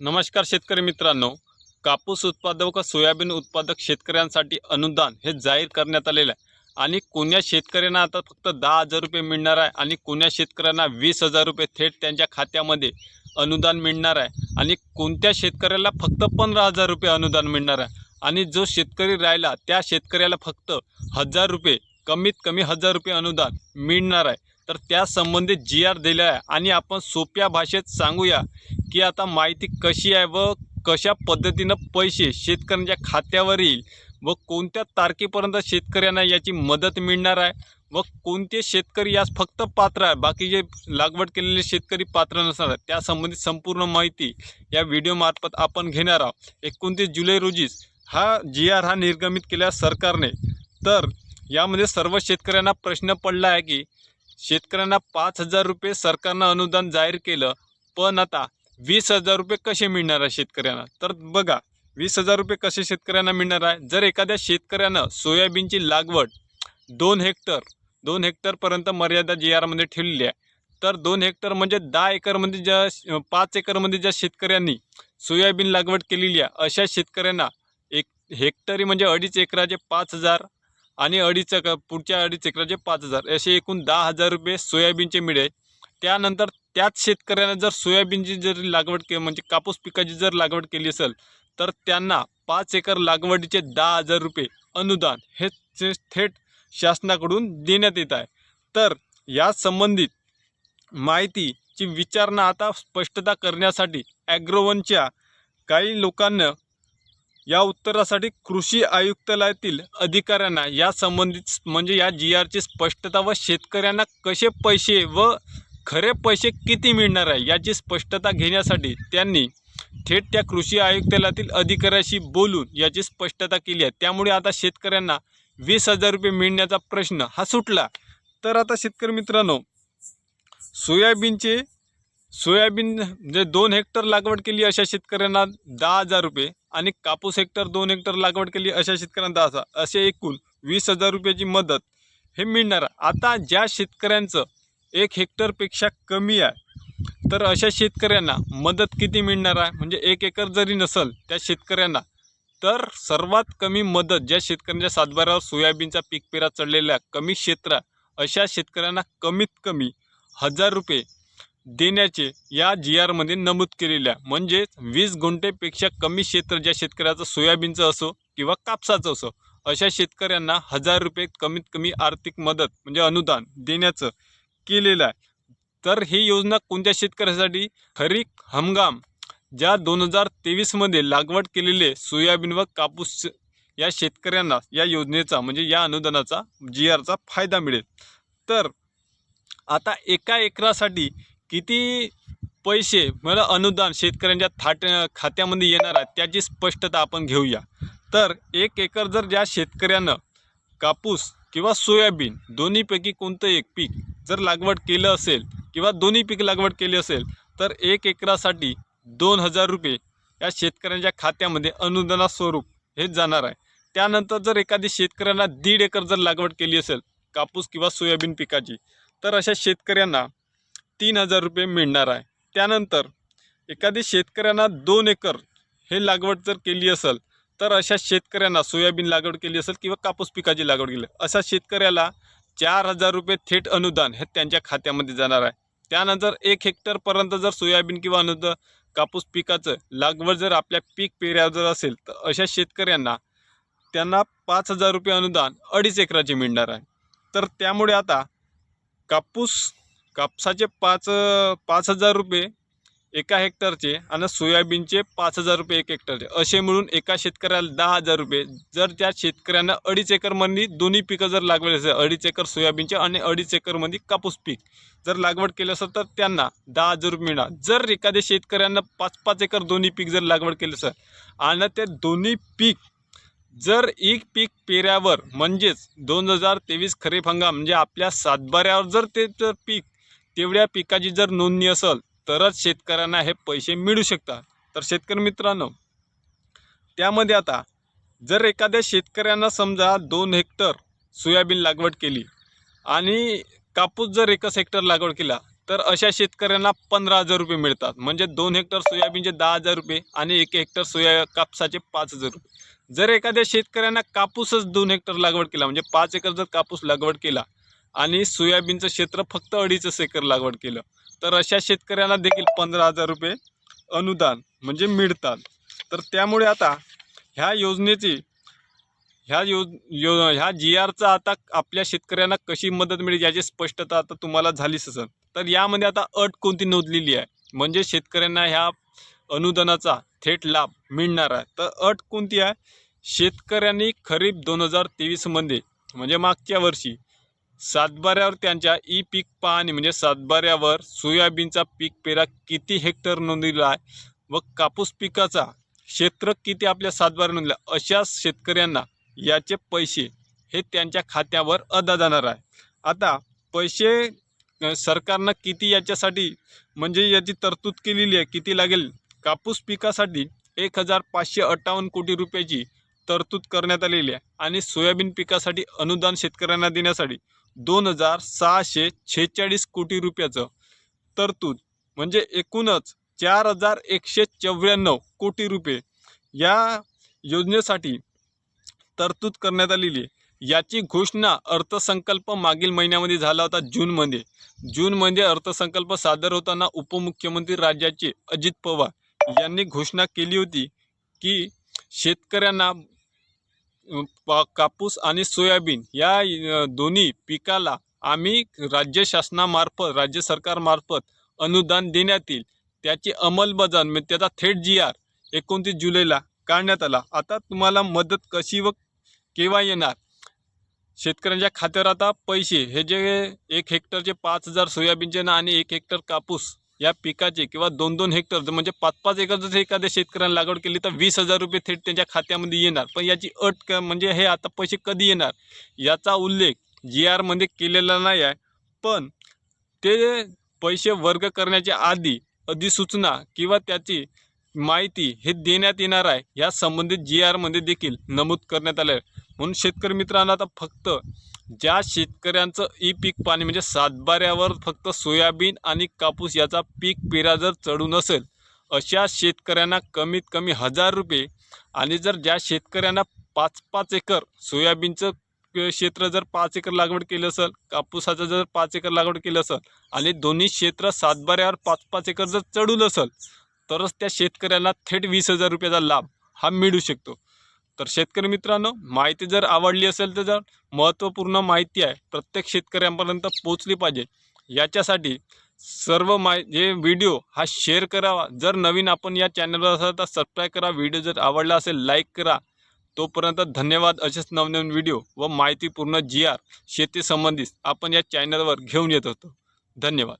नमस्कार शेतकरी मित्रांनो कापूस उत्पादक व सोयाबीन उत्पादक शेतकऱ्यांसाठी अनुदान हे जाहीर करण्यात आलेलं आहे. आणि कोण्या शेतकऱ्यांना आता फक्त दहा हजार रुपये मिळणार आहे आणि कोण्या शेतकऱ्यांना वीस हजार रुपये थेट त्यांच्या खात्यामध्ये अनुदान मिळणार आहे. आणि कोणत्या शेतकऱ्याला फक्त पंधरा हजार रुपये अनुदान मिळणार आहे. आणि जो शेतकरी राहिला त्या शेतकऱ्याला फक्त हजार रुपये कमीत कमी हजार रुपये अनुदान मिळणार आहे. तर त्या संबंधित जी आर दिला आहे. आणि आपण सोप्या भाषेत सांगूया की आता माहिती कशी आहे व कशा पद्धतीनं पैसे शेतकऱ्यांच्या खात्यावर येईल व कोणत्या तारखेपर्यंत शेतकऱ्यांना याची मदत मिळणार आहे व कोणते शेतकरी यास फक्त पात्र आहे. बाकीचे लागवड केलेले शेतकरी पात्र नसणार आहेत. त्यासंबंधित संपूर्ण माहिती या व्हिडिओमार्फत आपण घेणार आहोत. एकोणतीस जुलै रोजीच हा जी आर हा निर्गमित केला सरकारने. तर यामध्ये सर्व शेतकऱ्यांना प्रश्न पडला आहे की शेतकऱ्यांना पाच हजार रुपये सरकारनं अनुदान जाहीर केलं पण आता वीस हजार रुपये कसे मिळणार आहे शेतकऱ्यांना? तर बघा वीस हजार रुपये कसे शेतकऱ्यांना मिळणार आहे? जर एखाद्या शेतकऱ्यानं सोयाबीनची लागवड दोन हेक्टर दोन हेक्टरपर्यंत मर्यादा जी आरमध्ये ठेवलेली आहे तर दोन हेक्टर म्हणजे दहा एकरमध्ये ज्या पाच एकरमध्ये ज्या शेतकऱ्यांनी सोयाबीन लागवड केलेली आहे अशा शेतकऱ्यांना एक हेक्टरी म्हणजे अडीच एकराचे पाच हजार आणि अडीच पुढच्या अडीच एकराचे पाच हजार. असे एकूण दहा हजार रुपये सोयाबीनचे मिळेल त्यानंतर त्याच शेतकऱ्यांना जर सोयाबीनची जर लागवड के म्हणजे कापूस पिकाची जर लागवड केली असेल तर त्यांना पाच एकर लागवडीचे दहा हजार रुपये अनुदान हे थेट शासनाकडून देण्यात येत आहे. तर या संबंधित माहितीची विचारणा आता स्पष्टता करण्यासाठी ॲग्रोवनच्या काही लोकांना या उत्तरासाठी कृषी आयुक्तालयातील अधिकाऱ्यांना या संबंधित म्हणजे या जी आरची स्पष्टता व शेतकऱ्यांना कसे पैसे व खरे पैसे किती मिळणार आहे याची स्पष्टता घेण्यासाठी त्यांनी थेट त्या कृषी आयुक्तालयातील अधिकाऱ्याशी बोलून याची स्पष्टता केली आहे. त्यामुळे आता शेतकऱ्यांना वीस हजार रुपये मिळण्याचा प्रश्न हा सुटला. तर आता शेतकरी मित्रांनो सोयाबीनचे सोयाबीन म्हणजे दोन हेक्टर लागवड केली अशा शेतकऱ्यांना दहा हजार रुपये आणि कापूस हेक्टर दोन हेक्टर लागवड केली अशा शेतकऱ्यांना दहा हजार असे एकूण वीस हजार रुपयाची मदत हे मिळणार आहे. आता ज्या शेतकऱ्यांचं एक हेक्टरपेक्षा कमी आहे तर अशा शेतकऱ्यांना मदत किती मिळणार आहे म्हणजे एक एकर जरी नसेल त्या शेतकऱ्यांना तर सर्वात कमी मदत ज्या शेतकऱ्यांच्या सातबाऱ्यावर सोयाबीनचा पीक पेरा चढलेल्या कमी क्षेत्र अशा शेतकऱ्यांना कमीत कमी हजार रुपये देण्याचे या जी आरमध्ये नमूद केलेले आहे म्हणजेच वीस गुंठेपेक्षा कमी क्षेत्र ज्या शेतकऱ्याचं सोयाबीनचं असो किंवा कापसाचं असो अशा शेतकऱ्यांना हजार रुपये कमीत कमी आर्थिक मदत म्हणजे अनुदान देण्याचं केलेलं आहे. तर ही योजना कोणत्या शेतकऱ्यासाठी? खरीप हंगाम ज्या दोन हजार तेवीसमध्ये लागवड केलेले सोयाबीन व कापूस या शेतकऱ्यांना या योजनेचा म्हणजे या अनुदानाचा जी आरचा फायदा मिळेल. तर आता एका एकरासाठी किती पैसे मला अनुदान शेतकऱ्यांच्या थाट खात्यामध्ये येणार आहे त्याची स्पष्टता आपण घेऊया. तर एक एकर जर ज्या शेतकऱ्यानं कापूस किंवा सोयाबीन दोन्हीपैकी कोणतं एक पीक जर लागवड केलं असेल किंवा दोन्ही पीक लागवड केली असेल तर एक एकरासाठी दोन हजार रुपये या शेतकऱ्यांच्या खात्यामध्ये अनुदाना स्वरूप हे जाणार आहे. त्यानंतर जर एखादी शेतकऱ्यांना दीड एकर जर लागवड केली असेल कापूस किंवा सोयाबीन पिकाची तर अशा शेतकऱ्यांना तीन हजार रुपये मिळणार आहे. त्यानंतर एखादी शेतकऱ्यांना दोन एकर हे लागवड जर केली असेल तर अशा शेतकऱ्यांना सोयाबीन लागवड केली असेल किंवा कापूस पिकाची लागवड केली अशा शेतकऱ्याला चार हजार रुपये थेट अनुदान हे त्यांच्या खात्यामध्ये जाणार आहे. त्यानंतर एक हेक्टरपर्यंत जर सोयाबीन किंवा अनुदान कापूस पिकाचं लागवड जर आपल्या पीक पेऱ्यावर जर असेल तर अशा शेतकऱ्यांना त्यांना पाच हजार रुपये अनुदान अडीच एकराचे मिळणार आहे. तर त्यामुळे आता कापूस कापसाचे पाच पाच हजार रुपये एका हेक्टरचे आणि सोयाबीनचे पाच हजार रुपये एक हेक्टरचे. असे मिळून एका शेतकऱ्याला दहा हजार रुपये. जर त्या शेतकऱ्यांना अडीच एकरमध्ये दोन्ही पिकं जर लागवड असेल अडीच एकर सोयाबीनचे आणि अडीच एकरमध्ये कापूस पीक जर लागवड केलं असेल तर त्यांना दहा हजार रुपये मिळणार. जर एखाद्या शेतकऱ्यांना पाच पाच एकर दोन्ही पीक जर लागवड केलं असेल आणि ते दोन्ही पीक जर एक पीक पेऱ्यावर म्हणजेच दोन हजार तेवीस खरीप हंगाम म्हणजे आपल्या सातबाऱ्यावर जर ते जर पीक तेवढ्या पिकाची जर नोंदणी असेल तरच शेतकऱ्यांना हे पैसे मिळू शकतात. तर शेतकरी मित्रांनो त्यामध्ये आता जर एखाद्या शेतकऱ्यांना समजा दोन हेक्टर सोयाबीन लागवड केली आणि कापूस जर एकच हेक्टर लागवड केला तर अशा शेतकऱ्यांना पंधरा हजार रुपये मिळतात. म्हणजे दोन हेक्टर सोयाबीनचे दहा हजार रुपये आणि एक हेक्टर सोया कापसाचे पाच हजार रुपये. जर एखाद्या शेतकऱ्यांना कापूसच दोन हेक्टर लागवड केला म्हणजे पाच एकर जर कापूस लागवड केला आणि सोयाबीनचं क्षेत्र फक्त अडीचच एकर लागवड केलं. तर अशा शेतकऱ्यांना देखील पंधरा हजार रुपये अनुदान म्हणजे मिळतात. तर त्यामुळे आता ह्या योजनेची ह्या योज यो ह्या जी आरचा आता आपल्या शेतकऱ्यांना कशी मदत मिळेल याची स्पष्टता आता तुम्हाला झालीच असेल. तर यामध्ये आता अट कोणती नोंदलेली आहे? म्हणजे शेतकऱ्यांना ह्या अनुदानाचा थेट लाभ मिळणार आहे. तर अट कोणती आहे? शेतकऱ्यांनी खरीप दोन हजार तेवीसमध्ये म्हणजे मागच्या वर्षी सातबाऱ्यावर त्यांच्या ई पीक पाहणी म्हणजे सातबाऱ्यावर सोयाबीनचा पीक पेरा किती हेक्टर नोंदविला आहे व कापूस पिकाचा क्षेत्र किती आपल्या सातबाऱ्या नोंदला अशा शेतकऱ्यांना याचे पैसे हे त्यांच्या खात्यावर अदा जाणार आहे. आता पैसे सरकारनं किती याच्यासाठी म्हणजे याची तरतूद केलेली आहे किती लागेल? कापूस पिकासाठी एक हजार पाचशे अठ्ठावन्न कोटी रुपयाची तरतूद करण्यात आलेली आहे. आणि सोयाबीन पिकासाठी अनुदान शेतकऱ्यांना देण्यासाठी दोन हजार सहाशे छेचाळीस कोटी रुपयाचं तरतूद म्हणजे एकूणच चार हजार एकशे चौऱ्याण्णव कोटी रुपये या योजनेसाठी तरतूद करण्यात आलेली आहे. याची घोषणा अर्थसंकल्प मागील महिन्यामध्ये झाला होता जूनमध्ये. जूनमध्ये अर्थसंकल्प सादर होताना उपमुख्यमंत्री राज्याचे अजित पवार यांनी घोषणा केली होती की शेतकऱ्यांना कापूस आणि सोयाबीन या दोन्ही पिकाला आम्ही राज्य शासनामार्फत राज्य सरकारमार्फत अनुदान देण्यात येईल. त्याची अंमलबजावणी म्हणजे त्याचा थेट जी आर एकोणतीस जुलैला काढण्यात आला. आता तुम्हाला मदत कशी व केव्हा येणार? शेतकऱ्यांच्या खात्यावर आता पैसे हे जे एक हेक्टरचे पाच हजार सोयाबीनचे ना आणि एक हेक्टर कापूस या पिकाचे किंवा दोन दोन हेक्टर जर म्हणजे पाच पाच एकर जर एखाद्या शेतकऱ्याने लागवड केली तर वीस हजार रुपये थेट त्यांच्या खात्यामध्ये येणार. पण याची अट क म्हणजे हे आता पैसे कधी येणार? याचा उल्लेख जी आरमध्ये केलेला नाही आहे. पण ते पैसे वर्ग करण्याच्या आधी अधिसूचना किंवा त्याची माहिती हे देण्यात येणार आहे. या संबंधित जी आरमध्ये देखील नमूद करण्यात आलं आहे म्हणून शेतकरी मित्रांनो आता फक्त ज्या शेतकऱ्यांचं ई पीक पाणी म्हणजे सातबाऱ्यावर फक्त सोयाबीन आणि कापूस याचा पीक पेरा जर चढून असेल अशा शेतकऱ्यांना कमीत कमी हजार रुपये आणि जर ज्या शेतकऱ्यांना पाच पाच एकर सोयाबीनचं क्षेत्र जर पाच एकर लागवड केलं असेल कापूसाचं जर पाच एकर लागवड केलं असेल आणि दोन्ही क्षेत्र सातबाऱ्यावर पाच पाच एकर जर चढून असेल तरच त्या शेतकऱ्यांना थेट वीस हजार रुपयाचा लाभ हा मिळू शकतो. तर शेतकरी मित्रांनो माहिती जर आवडली असेल तर जर महत्त्वपूर्ण माहिती आहे प्रत्येक शेतकऱ्यांपर्यंत पोचली पाहिजे. याच्यासाठी सर्व माय जे व्हिडिओ हा शेअर करावा. जर नवीन आपण या चॅनलवर असाल तर सबस्क्राईब करा. व्हिडिओ जर आवडला असेल लाईक करा. तोपर्यंत धन्यवाद. असेच नवनवीन व्हिडिओ व माहितीपूर्ण जी आर शेतीसंबंधित आपण या चॅनलवर घेऊन येत होतो. धन्यवाद.